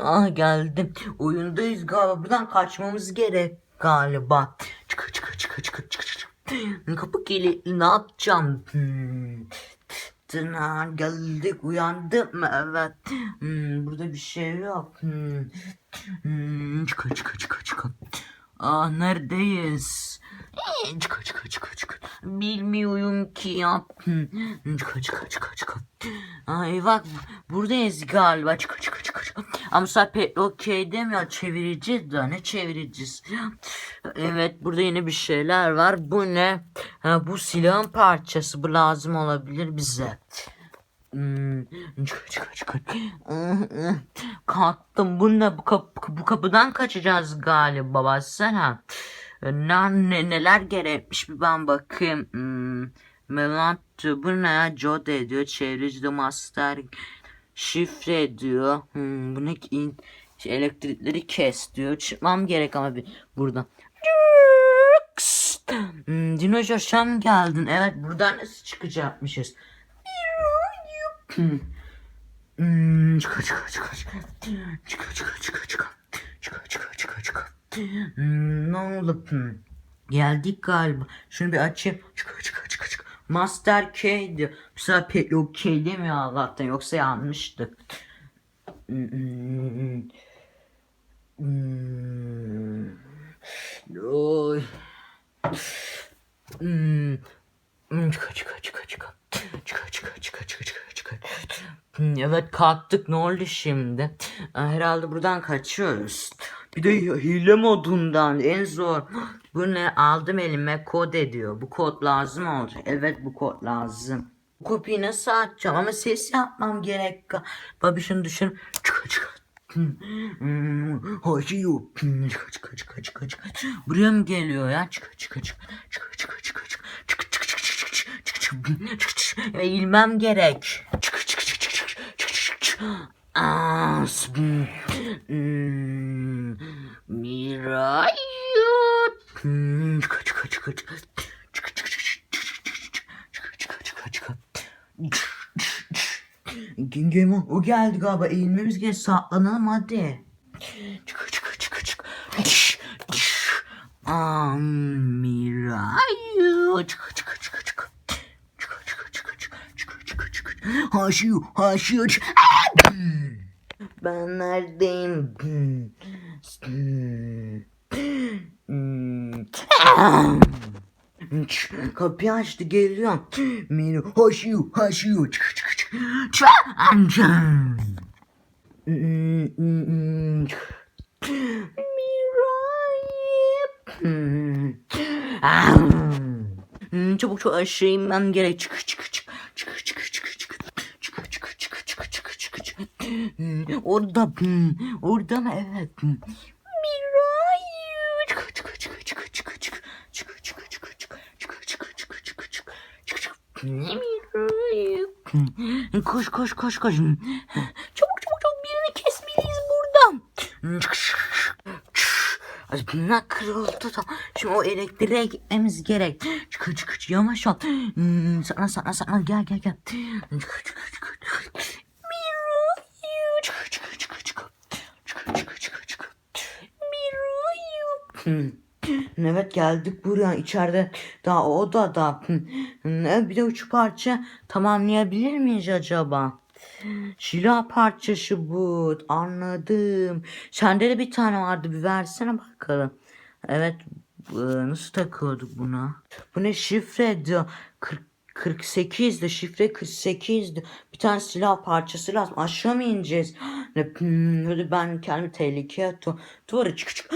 Ah geldim. Oyundayız galiba. Buradan kaçmamız gerek galiba. Çıkı çıkı çıkı çıkı çıkı çıkı. Kapı kilitli ne yapacağım? Hmm. Tına geldik uyandım mı? Evet. Hmm, burada bir şey yok. Hmm. Hmm, çıkı çıkı. Ah neredeyiz? Çıkı çıkı çıkı çıkı. Bilmiyorum ki ya. Çıkı çıkı çıkı çıkı. Ay bak buradayız galiba. Çıkı çıkı çıkı çıkı. Ama sen pek okey demiyor. Çevireceğiz de ne çevireceğiz? Evet burada yine bir şeyler var. Bu ne? Ha, bu silahın parçası. Bu lazım olabilir bize. Hmm, çıkı çıkı çıkı. Kalktım. Bu ne? Bu, kapı, bu kapıdan kaçacağız galiba. Baksana. Ne, ne, neler gerekmiş bir ben bakayım. Hmm, bu ne? Jode diyor. Çevreci de master şifre diyor. Hmm, bu ne ki? Şey, elektrikleri kes diyor. Çıkmam gerek ama bir buradan. Hmm, Dinozor sen geldin. Evet buradan nasıl çıkacakmışız? Hmm. Hmm, çıka çıka çıka çıka. Çıka çıka çıka çıka. Çıka çıka çıka çıka. Hmm, ne oldu? Hmm. Geldik galiba. Şunu bir açayım. Çık çık çık çık. Master K. Bu sefer pek yok K demiyor Allah'tan. Yoksa yanmıştık. Hmm, Oy. Çık çık çık çık. Çık çık çık çık çık çık. Evet kalktık. Ne oldu şimdi? Herhalde buradan kaçıyoruz. Bir de hile modundan en zor. Bu ne aldım elime kod ediyor. Bu kod lazım olacak. Evet bu kod lazım. Bu kopyayı nasıl açacağım ama ses yapmam gerek. Babişini düşün. Çık çık. Hacı yok. Çık çık çık çık çık. Buraya mı geliyor ya? Çık çık çık. Çık çık çık çık. Çık çık çık çık çık. Çık çık. Eğilmem gerek. Çık çık çık çık çık. Çık çık çık. Aa, Hmm, Miray. Hmm, kaç kaç kaç. Gengemo o geldi galiba eğilmemiz gerek saklanalım hadi. Çık çık çık çık. Amirayo çık çık çık çık. Çık çık çık çık çık çık çık. Haşiyo haşiyo çık. Ben neredeyim? Kapıyı açtı geliyorum. Beni hoşuyu hoşuyu. Çık çık çık. Miray. Çabuk çok aşağı inmem gerek. Çık çık çık. Orada. Orada mı? Evet. Miray. Çık çık çık çık çık çık. Çık çık çık çık. Çık çık çık çık çık. Çık çık. Miray. Koş koş koş koş. Çabuk çabuk çabuk birini kesmeliyiz buradan. Çık çık. Ay bunlar kırıldı da. Şimdi o elektriğe gitmemiz gerek. Çık çık yavaş ol. Sana sana sana gel gel gel. Çık çık çık. Evet geldik buraya içeride daha odada Hmm, bir de üç parça tamamlayabilir miyiz acaba? Şila parçası bu anladım. Sende de bir tane vardı bir versene bakalım. Evet e, nasıl takıyorduk buna? Bu ne şifre diyor. 40, 48'di şifre 48'di. Bir tane silah parçası lazım. Aşağı mı ineceğiz? Ne, hmm, ben kendimi tehlikeye atıyorum. Duvara çık çık.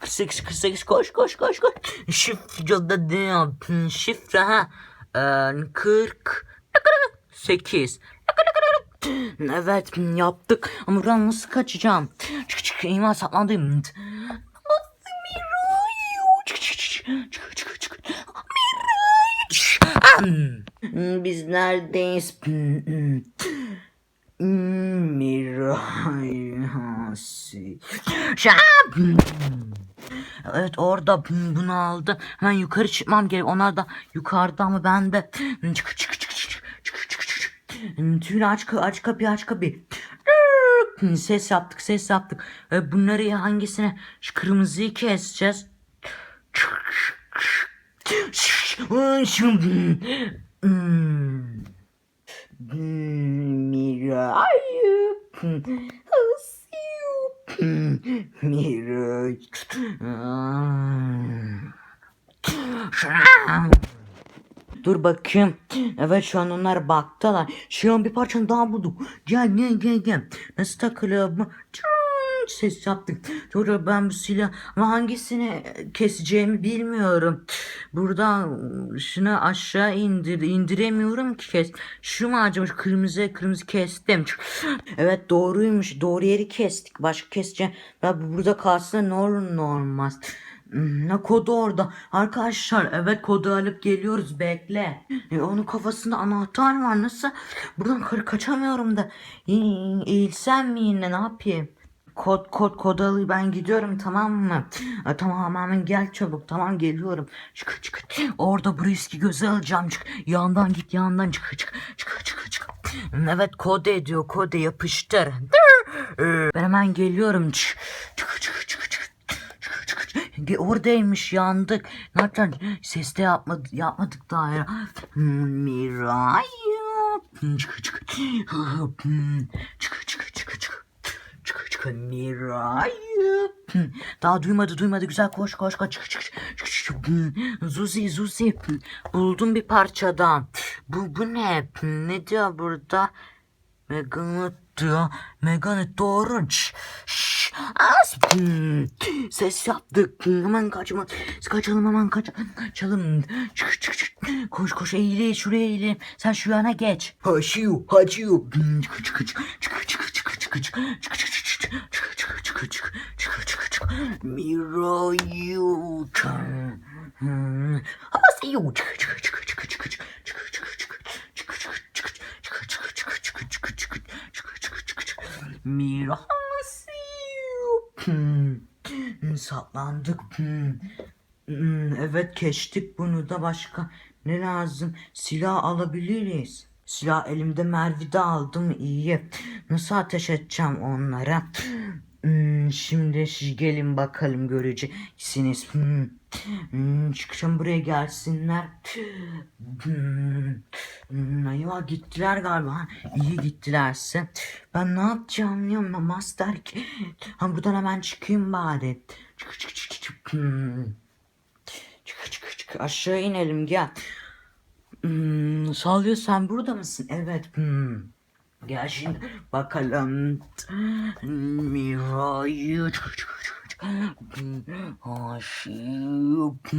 48 48 koş koş koş koş. Şifre şifre ha. Ee, 40 8 Evet yaptık. Ama buradan nasıl kaçacağım? Çık çık iman saklandım. Çık çık çık Hmm. Hmm, biz neredeyiz? Hmm, Miray Evet orada bunu aldı. Hemen yukarı çıkmam gerek. Onlar da yukarıda ama ben de çık çık çık çık çık çık çık. Tüyünü aç, aç kapıyı aç kapıyı. Ses yaptık ses yaptık. Bunları hangisine? Şu kırmızıyı keseceğiz. Miray. Miray. Dur bakayım. Evet şu an onlar baktılar. Şu an bir parçanı daha bulduk. Gel gel gel gel. Nasıl takılıyor bu? Çın, Ses yaptık. Sonra ben bu silah ama hangisini keseceğimi bilmiyorum. Burada şunu aşağı indir indiremiyorum ki kes. Şu mu acaba şu kırmızı kırmızı kestim. Evet doğruymuş. Doğru yeri kestik. Başka keseceğim. Ben burada kalsa ne olur ne olmaz. Ne kodu orada. Arkadaşlar evet kodu alıp geliyoruz bekle. E, onun kafasında anahtar var nasıl? Buradan ka- kaçamıyorum da. İ- Eğilsem mi yine ne yapayım? Kod kod kod alayım ben gidiyorum tamam mı? E, tamam hemen gel çabuk tamam geliyorum. Çık çık. Orada bu riski göze alacağım çık. Yandan git yandan çık çık çık çık çık. Evet kod ediyor kode yapıştır. E, Ben hemen geliyorum. Çık çık çık çık çık. Oradaymış yandık. Yapacağız? Ses de yapmadık, yapmadık daha ya. Hmm, Miray. Çıkı çıkı. Hmm, Çıkı çıkı çıkı çıkı. Çıkı çıkı Miray. Hmm, Daha duymadı duymadı güzel koş koş koş çıkı çıkı çıkı çıkı. Hmm, Zuzi Zuzi Hmm, buldum bir parçadan. Bu bu ne? Ne diyor burada? Meganet diyor. Meganet doğru. Hmm, Ses yaptık. Hemen kaçma. Kaçalım hemen kaç. Kaçalım. Çık çık çık. Koş koş eğil şuraya eğil. Sen şu yana geç. Haşiyo. Hmm, Çık çık çık. Çık çık çık çık çık. Çık çık Miro you turn. How's you? Miro how's you? Saklandık. Hmm, evet keştik bunu da başka ne lazım? Silah alabiliriz. Silah elimde mervide aldım iyi. Nasıl ateş edeceğim onlara? Hmm, şimdi gelin bakalım göreceksiniz. Hmm. Hmm, çıkacağım buraya gelsinler. Hmm. Hmm, eyvah gittiler galiba. İyi gittilerse. Ben ne yapacağım ya master ki? Ha buradan hemen çıkayım bari. Çık çık çık çık. Hmm. Çık çık çık aşağı inelim gel. Hmm, Salıyor sen burada mısın? Evet. Hmm. Gel şimdi bakalım. Mirayı Aşık.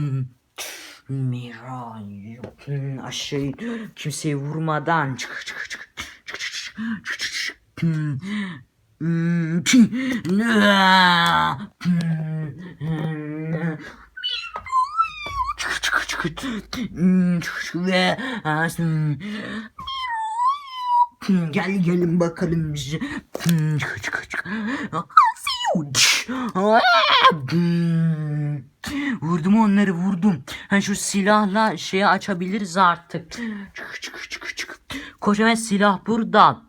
Miray. Hmm, Aşağı kimseyi vurmadan. Çık çık çık. Çık Hmm, ve hmm, Gel gelin bakalım. Hmm, vurdum onları vurdum. Yani şu silahla şeyi açabiliriz artık. Kocaman silah burada.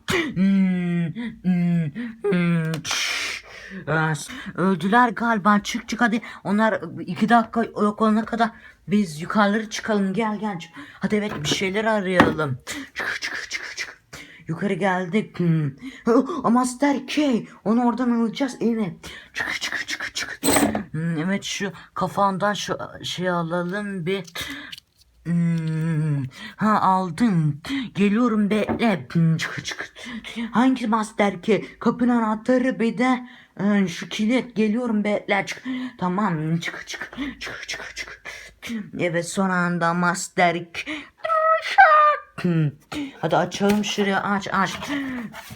Öldüler galiba. Çık çık hadi. Onlar iki dakika yok olana kadar biz yukarıları çıkalım. Gel gel. Hadi evet bir şeyler arayalım. Çık çık çık çık. Yukarı geldik. Hmm. Master K. Onu oradan alacağız. Evet. Çık çık çık çık. Hmm, evet şu kafandan şu şey alalım bir. Hmm, ha aldım. Geliyorum bekle. Çık çık. Hangi master ki? Kapının anahtarı bir de e, şu kilit. Geliyorum bekle. Çık. Tamam çık çık. Çık çık çık. Evet son anda master ki. Hadi açalım şuraya aç aç.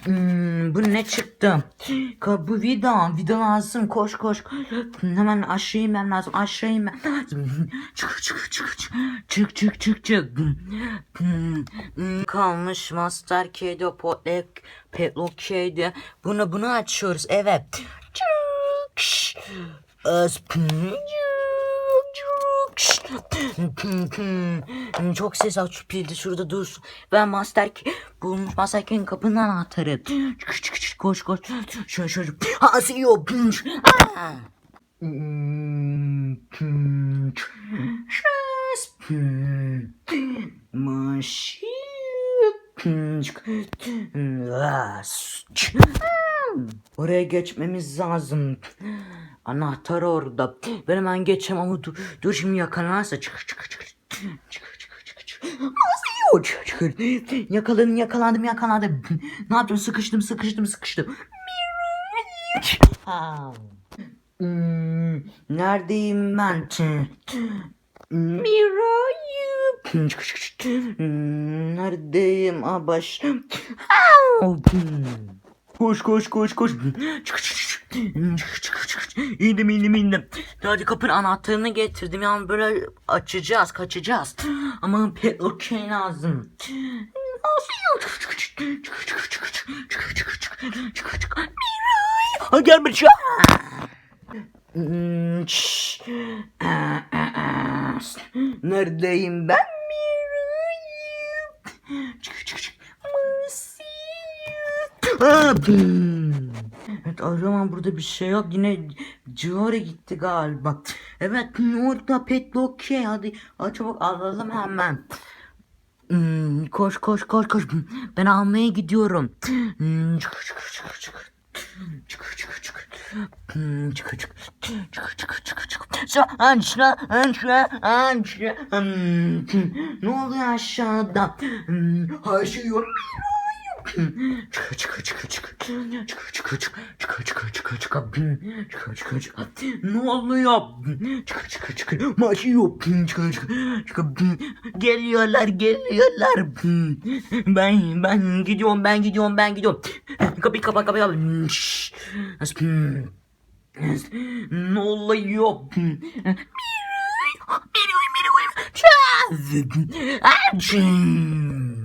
Hmm, bu ne çıktı? Bu vida. Vida lazım. Koş koş. Hemen aşağı inmem lazım. Aşağı inmem lazım. Çık çık çık çık. Çık çık çık çık. Hmm, Kalmış Master K'de Potlek Petlock K'de. Bunu bunu açıyoruz. Evet. Çık. Çok ses aç pildi şurada dursun. Ben Master Key bulmuş Master Key'in kapının anahtarı. Koş koş. Şöyle şöyle. Ah! Maşı. Oraya geçmemiz lazım. Anahtar orada. Ben hemen geçeceğim ama dur, dur şimdi yakalanırsa çık çık çık. Çık çık çık çık. Nasıl çık çık. Yakaladım yakalandım yakalandım. Ne yaptım sıkıştım sıkıştım sıkıştım. Hmm, neredeyim ben? Mira'yı. Hmm, Neredeyim abaş? Koş koş koş koş. Çık çık çık. Çık çık çık. İndim indim indim. Hadi kapının anahtarını getirdim. Yani böyle açacağız kaçacağız. Ama pet okey lazım. Nasıl? Çık çık çık. Çık çık çık. Çık çık çık. Çık çık. Miray. Ha gel bir şey. Hmm, Neredeyim ben Miray? Çık çık çık. Hmm. Evet arıyorum burada bir şey yok. Yine civara gitti galiba. Evet orada petlock şey hadi. Hadi çabuk alalım hemen. Hmm, koş koş koş koş. Ben almaya gidiyorum. Hmm, çık çık çık çık. Çık çık çık. Hmm, çık çık. Çık çık çık çık. Aşağı aşağı aşağı. Hmm, ne oluyor aşağıda? Hmm, her şey yok. Çık çık çık çık çık çık çık çık çık çık çık çık çık çık ne oluyor çık çık çık maçı yok. Çık çık çık geliyorlar geliyorlar. Ben ben gidiyorum ben gidiyorum ben gidiyorum. Kapıyı kapa kapıyı kapa. Ne oluyor? Açın. Kamera yapın. Ne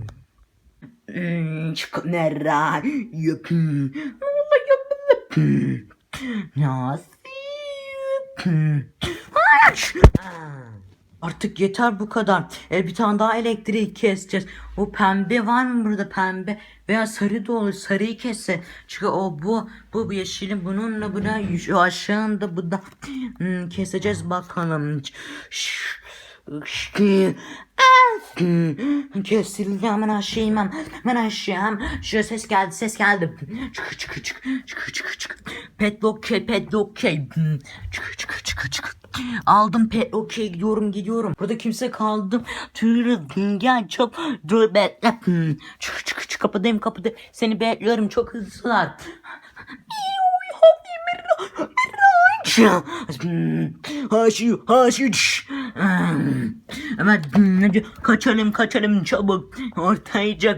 oluyor yapın? Nasıl? Aç! Artık yeter bu kadar. E, bir tane daha elektriği keseceğiz. O pembe var mı burada pembe? Veya sarı da olur. Sarıyı kesse. Çünkü o bu. Bu yeşilin bununla buna aşağında bu da. Hmm, keseceğiz bakalım. Şş. Kesildi hemen aşağıyım hemen aşağıyım. Şu ses geldi ses geldi. Çık çık çık çık çık çık. Pet okey pet okey. Çık çık çık çık. Aldım pet okey gidiyorum gidiyorum. Burada kimse kaldı. Tüylü gel çok dur bekle. Çık çık çık kapıdayım kapıda. Seni bekliyorum çok hızlılar. Haşi haşi Evet kaçalım kaçalım çabuk. Ortayca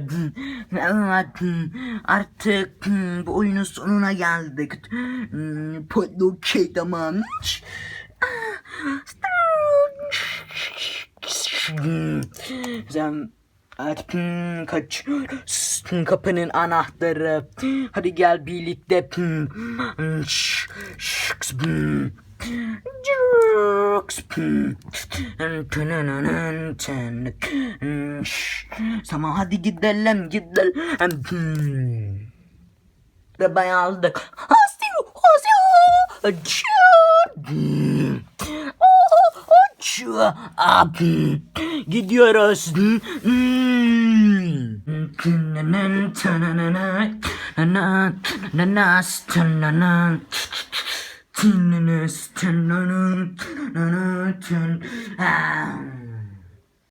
evet artık bu oyunun sonuna geldik. Podokey tamam sen hmm, kaçıyoruz kapının anahtarı. Hadi gel birlikte. Tamam hadi gidelim gidelim. Arabayı aldık. Hasiu, hasiu. Şu up. Gidiyoruz.